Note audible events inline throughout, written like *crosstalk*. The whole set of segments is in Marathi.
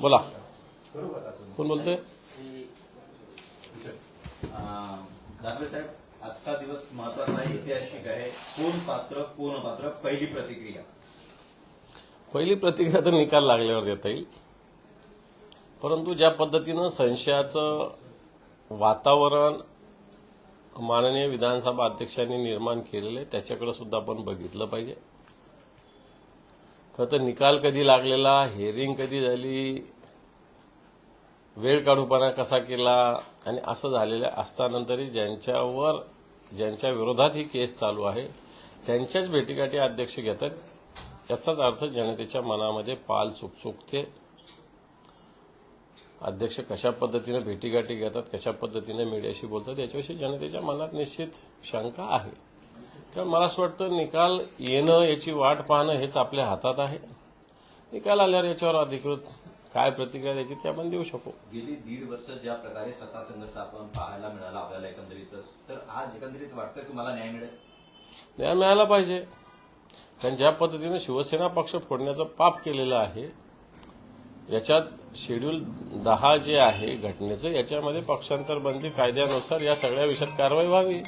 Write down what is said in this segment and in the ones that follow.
बोला. कोण बोलतोय? दानवे साहेब आजचा दिवस महत्त्वाचा ऐतिहासिक आहे. कोण पात्र कोण पात्र पहिली प्रतिक्रिया. पहिली प्रतिक्रिया तर निकाल लागल्यावर देता येईल. परंतु ज्या पद्धतीनं संशयाचं वातावरण माननीय विधानसभा अध्यक्षांनी निर्माण केलेलं आहे त्याच्याकडे सुद्धा आपण बघितलं पाहिजे. खरं निकाल कधी लागलेला हेरिंग कधी झाली वेळ काढूपणा कसा केला आणि असं झालेलं असतानंतरही ज्यांच्यावर ज्यांच्या विरोधात ही केस चालू आहे त्यांच्याच भेटीगाठी अध्यक्ष घेतात. याचाच अर्थ जनतेच्या मनामध्ये पाल चुकचुकते अध्यक्ष कशा पद्धतीनं भेटीगाठी घेतात कशा पद्धतीनं मीडियाशी बोलतात याच्याविषयी जनतेच्या मनात निश्चित शंका आहे. त्यामुळे मला असं वाटतं निकाल येणं याची वाट पाहणं हेच आपल्या हातात आहे. निकाल आल्यावर याच्यावर अधिकृत काय प्रतिक्रिया द्यायची ते आपण देऊ शकू. गेली दीड वर्ष ज्या प्रकारे सत्ता संघर्ष आपण पाहायला मिळाला आपल्याला एकंदरीतच तर आज एकंदरीत वाटतं की मला न्याय मिळेल? न्याय मिळाला पाहिजे. कारण ज्या पद्धतीने शिवसेना पक्ष फोडण्याचं पाप केलेलं आहे याच्यात शेड्यूल दहा जे आहे घटनेचं याच्यामध्ये पक्षांतर बंदी कायद्यानुसार या सगळ्या विषयात कारवाई व्हावी.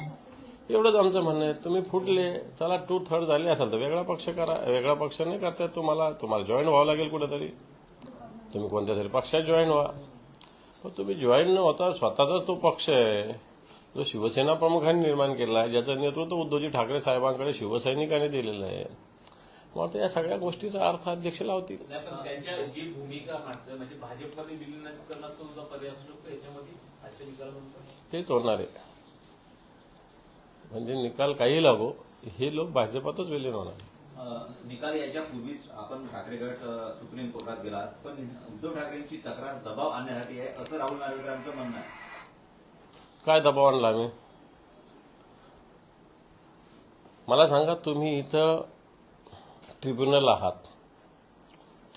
एवढंच आमचं म्हणणं आहे. तुम्ही फुटले चला टू थर्ड झाले असाल तर वेगळा पक्ष करा. वेगळा पक्ष नाही करता तुम्हाला. तुम्हाला जॉईन व्हावं लागेल कुठेतरी. तुम्ही कोणत्या तरी पक्षात जॉईन व्हा. पण तुम्ही जॉईन न होता स्वतःचाच तो पक्ष आहे. जो शिवसेना प्रमुखांनी निर्माण केला आहे ज्याचं नेतृत्व उद्धवजी ठाकरे साहेबांकडे शिवसैनिकांनी दिलेलं आहे. मग या सगळ्या गोष्टीचा अर्थ अध्यक्ष लावतील. म्हणजे तेच होणार आहे. म्हणजे निकाल काही लागो हे लोक भाजपातच विलीन होणार निकाल यायच्या पूर्वीच आपण ठाकरे गट सुप्रीम कोर्टात गेला पण उद्धव ठाकरेंची तक्रार दबाव आणण्यासाठी आहे असं राहुल नार्वेकरांचं म्हणणं आहे. काय दबाव आणला आम्ही? मला सांगा तुम्ही इथं ट्रिब्युनल आहात.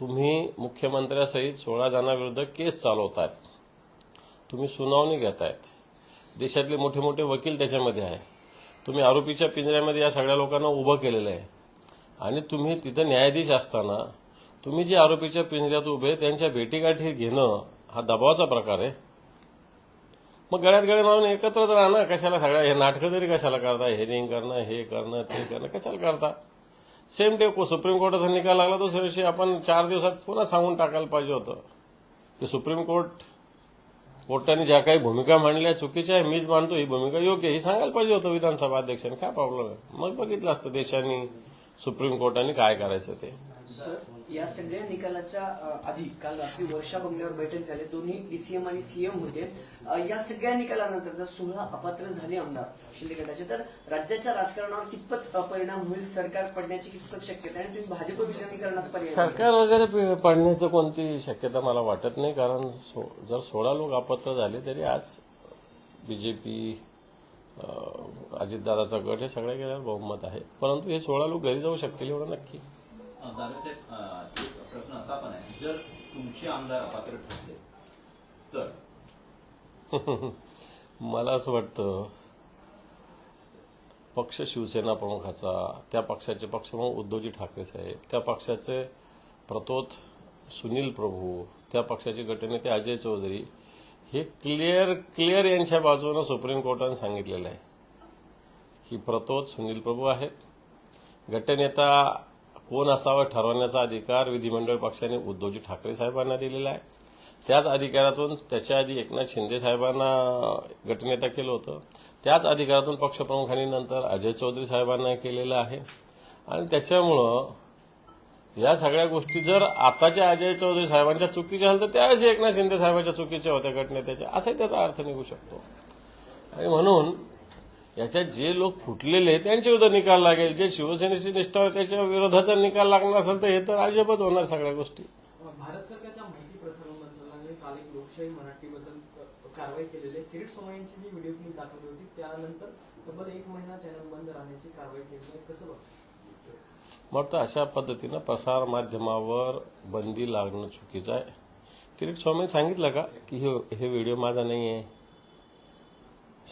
तुम्ही मुख्यमंत्र्यासहित सोळा जणांविरुद्ध केस चालवतायत. तुम्ही सुनावणी घेतायत. देशातले मोठे मोठे वकील त्याच्यामध्ये आहे तुम्ही आरोपीच्या पिंजऱ्यामध्ये या सगळ्या लोकांना उभं केलेलं आहे. आणि तुम्ही तिथं न्यायाधीश असताना तुम्ही जे आरोपीच्या पिंजऱ्यात उभे त्यांच्या भेटीगाठी घेणं हा दबावाचा प्रकार आहे. मग गळ्यात गळे मारून एकत्रच राहणं ना कशाला सगळ्या हे नाटकं तरी कशाला करता? हेरिंग करणं हे करणं ते करणं कशाला करता? सेम डे सुप्रीम कोर्टाचा निकाल लागला तो दिवशी आपण चार दिवसात पुन्हा सांगून टाकायला पाहिजे होतं. की सुप्रीम कोर्ट कोर्टाने ज्या काही भूमिका मांडल्या चुकीच्या आहे मीच मानतो ही भूमिका योग्य ही सांगायला पाहिजे होतं विधानसभा अध्यक्षांनी. काय प्रॉब्लेम आहे? मग बघितलं असतं देशाने सुप्रीम कोर्टाने काय करायचं ते. सर या सगळ्या निकालाच्या आधी काल रात्री वर्षा बंगल्यावर बैठक झाली. दोन्ही डीसीएम आणि सीएम होते. या सगळ्या निकालानंतर जर सोळा अपात्र झाले आमदार शिंदे गटाचे तर राज्याच्या राजकारणावर कितपत परिणाम होईल सरकार पडण्याची कितपत शक्यता आहे? आणि तुम्ही भाजप विलिनीकरणाचा पर्याय सरकार वगैरे पडण्याचं कोणती शक्यता मला वाटत नाही कारण सो- जर सोळा लोक अपत्र झाले तरी आज बीजेपी अजितदादाचा गट हे सगळ्या गेल्यावर बहुमत आहे. परंतु हे सोळा लोक घरी जाऊ शकतील एवढं नक्की. दानवे साहेब एक प्रश्न असा पण आहे जर तुमचे आमदार अपात्र ठरले तर? *laughs* मला असं वाटतं पक्ष शिवसेना प्रमुखाचा त्या पक्षाचे पक्षप्रमुख उद्धवजी ठाकरे साहेब त्या पक्षाचे प्रतोत सुनील प्रभू त्या पक्षाचे गटनेते अजय चौधरी हे क्लिअर क्लिअर यांच्या बाजूनं सुप्रीम कोर्टाने सांगितलेलं आहे की प्रतोत सुनील प्रभू आहेत. गटनेता कोण असावं ठरवण्याचा अधिकार विधिमंडळ पक्षाने उद्धवजी ठाकरे साहेबांना दिलेला आहे. त्याच अधिकारातून त्याच्या आधी एकनाथ शिंदे साहेबांना गटनेता केलं होतं. त्याच अधिकारातून पक्षप्रमुखांनी नंतर अजय चौधरी साहेबांना केलेलं आहे. आणि त्याच्यामुळं या सगळ्या गोष्टी जर आताच्या अजय चौधरी साहेबांच्या चुकीच्या झाल्या तर त्यावेळेस एकनाथ शिंदे साहेबांच्या चुकीच्या होत्या गटनेत्याच्या. असाही त्याचा अर्थ निघू शकतो. आणि म्हणून याच्यात जे लोक फुटलेले आहेत, त्यांच्या विरुद्ध निकाल लागेल. जे शिवसेनेची निष्ठा आहे त्याच्या विरोधाचा निकाल लागणार असेल तर हे तर अजबच होणार सगळ्या गोष्टी. भारत सरकारच्या माहिती प्रसारण मंत्रालयाने काल एक लोकशाही मराठीबद्दल कारवाई केलेली आहे. किरीट सोमय्यांची जी व्हिडिओ क्लिप दाखवली होती त्यानंतर तब्बल एक महिना चॅनल बंद राहण्याची कारवाई केली आहे. कसं मग तर अशा पद्धतीनं प्रसार माध्यमावर बंदी लागणं चुकीचं आहे. किरीट स्वामीने सांगितलं का? की हे हे व्हिडिओ माझा नाही आहे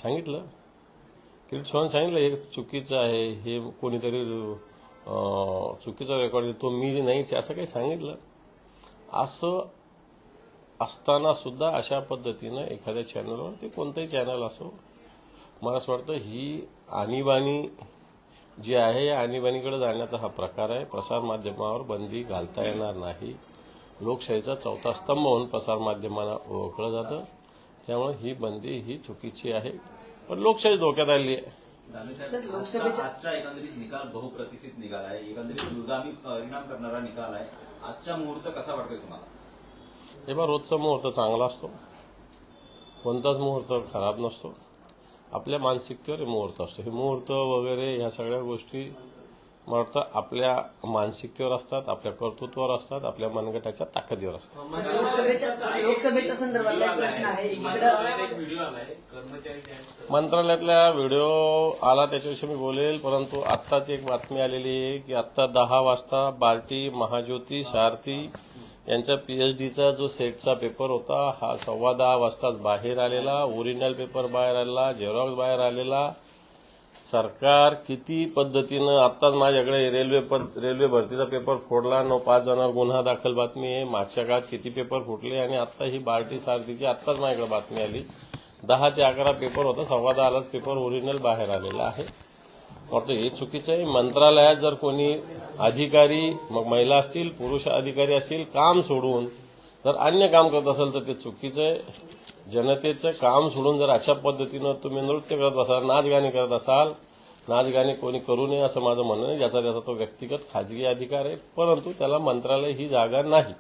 सांगितलं? किरीट स्वामी सांगितलं हे चुकीचं आहे हे कोणीतरी चुकीचा रेकॉर्ड तो मी नाहीच असं काही सांगितलं. असं असताना सुद्धा अशा पद्धतीनं एखाद्या चॅनलवर ते कोणतंही चॅनल असो मला असं वाटतं ही आणीबाणी जी आहे या आणीबाणीकडे जाण्याचा हा प्रकार आहे. प्रसारमाध्यमावर बंदी घालता येणार नाही. लोकशाहीचा चौथा स्तंभ म्हणून प्रसारमाध्यमांना ओळखलं जातं. त्यामुळे ही बंदी ही चुकीची आहे. पण लोकशाही धोक्यात आली आहे. एकंदरीत निकाल बहुप्रतिष्ठित निकाल आहे. एकंदरीत दुर्गामी परिणाम करणारा निकाल आहे. आजचा मुहूर्त कसा वाटतोय तुम्हाला? हे बा रोजचा मुहूर्त चांगला असतो. कोणताच मुहूर्त खराब नसतो. आपल्या मानसिकतेवर हे मुहूर्त असतो. हे मुहूर्त वगैरे ह्या सगळ्या गोष्टी मला वाटतं आपल्या मानसिकतेवर असतात आपल्या कर्तृत्वावर असतात आपल्या मनगटाच्या ताकदीवर असतात. लोकसभेच्या लोकसभेच्या संदर्भातला एक प्रश्न आहे. व्हिडिओ आला त्याच्याविषयी मी बोलेल परंतु आत्ताच एक बातमी आलेली आहे की आत्ता दहा वाजता बार्टी महाज्योती सारथी यांचा पीएचडीचा जो सेटचा पेपर होता हा सव्वा दहा वाजताच बाहेर आलेला ओरिजिनल पेपर बाहेर आलेला झेरॉक्स बाहेर आलेला सरकार किती पद्धतीनं आत्ताच माझ्याकडे रेल्वे पद रेल्वे भरतीचा पेपर फोडला नऊ पाच जणांवर गुन्हा दाखल बातमी आहे. मागच्या काळात किती पेपर फुटले आणि आत्ता ही बार्टी सारथीची आत्ताच माझ्याकडे बातमी आली. दहा ते अकरा पेपर होता सव्वा दहालाच पेपर ओरिजिनल बाहेर आलेला आहे. वाटतं हे चुकीचं आहे. मंत्रालयात जर कोणी अधिकारी मग महिला असतील पुरुष अधिकारी असतील काम सोडून जर अन्य काम करत असेल तर ते चुकीचं आहे. जनतेचं काम सोडून जर अशा पद्धतीनं तुम्ही नृत्य करत असाल नाचगाणी करत असाल नाच गाणे कोणी करू नये असं माझं म्हणणं आहे. ज्याचा त्याचा तो व्यक्तिगत खाजगी अधिकार आहे. परंतु त्याला मंत्रालय ही जागा नाही.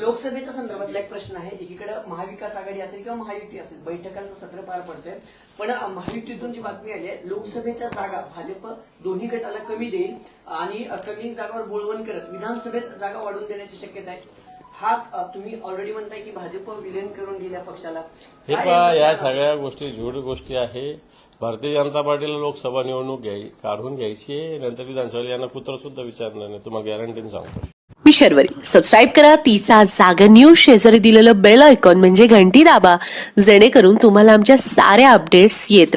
लोकसभेच्या संदर्भातला एक प्रश्न आहे. एकीकडे महाविकास आघाडी असेल किंवा महायुती असेल बैठकांचं सत्र पार पडतंय. पण महायुतीतून जी बातमी आली आहे लोकसभेच्या जागा भाजप दोन्ही गटाला कमी देईल आणि कमी जागावर बोळवण करत विधानसभेत जागा वाढवून देण्याची शक्यता आहे. हा अ, तुम्ही ऑलरेडी म्हणताय की भाजप विलीन करून गेल्या पक्षाला. हे काय पहा या सगळ्या गोष्टी झूड गोष्टी आहे. भारतीय जनता पार्टीला लोकसभा निवडणूक घ्याय काढून घ्यायची नंतर विधानसभेला यांना कुत्र सुद्धा विचारणार नाही. तुम्हाला गॅरंटीने सांगतो. मी शर्वरी. सबस्क्राईब करा. तिचा जागर न्यूज शेजारी दिलेलं बेल आयकॉन म्हणजे घंटी दाबा. जेणेकरून तुम्हाला आमच्या साऱ्या अपडेट्स येत